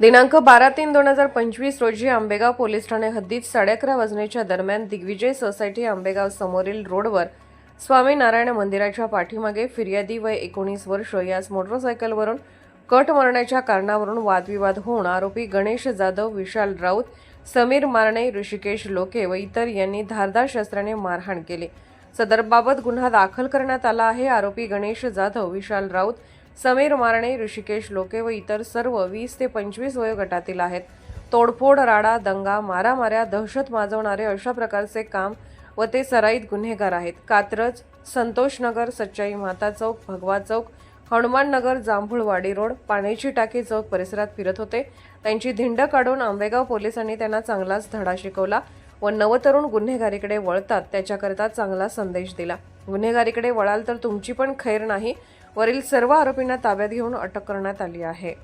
दिनांक बारा तीन दोन हजार पंचवीस रोजी आंबेगाव पोलीस ठाणे हद्दीत साडेअकरा वाजण्याच्या दरम्यान दिग्विजय सोसायटी आंबेगाव समोरील रोडवर स्वामीनारायण मंदिराच्या पाठीमागे फिर्यादी वय एकोणीस वर्ष याच मोटरसायकलवरून कट मारण्याच्या कारणावरून वादविवाद होऊन आरोपी गणेश जाधव विशाल राऊत समीर मारणे ऋषिकेश लोके व इतर यांनी धारदार शस्त्राने मारहाण केली. सदरबाबत गुन्हा दाखल करण्यात आला आहे. आरोपी गणेश जाधव विशाल राऊत समीर मारणे ऋषिकेश लोके व इतर सर्व वीस ते पंचवीस वयोगटातील आहेत. तोडफोड राडा दंगा मारामाऱ्या दहशत माजवणारे अशा प्रकारचे काम व ते सराईत गुन्हेगार आहेत. कात्रज संतोषनगर सच्चाई माता चौक भगवा चौक हनुमान नगर जांभूळवाडी रोड पाण्याची टाकी चौक परिसरात फिरत होते. त्यांची धिंड काढून आंबेगाव पोलिसांनी त्यांना चांगलाच धडा शिकवला व नवतरुण गुन्हेगारीकडे वळतात त्याच्याकरता चांगला संदेश दिला. गुन्हेगारीकडे वळाल तर तुमची पण खैर नाही वरील सर्व आरोपींना ताब्यात घेऊन अटक करण्यात आली आहे.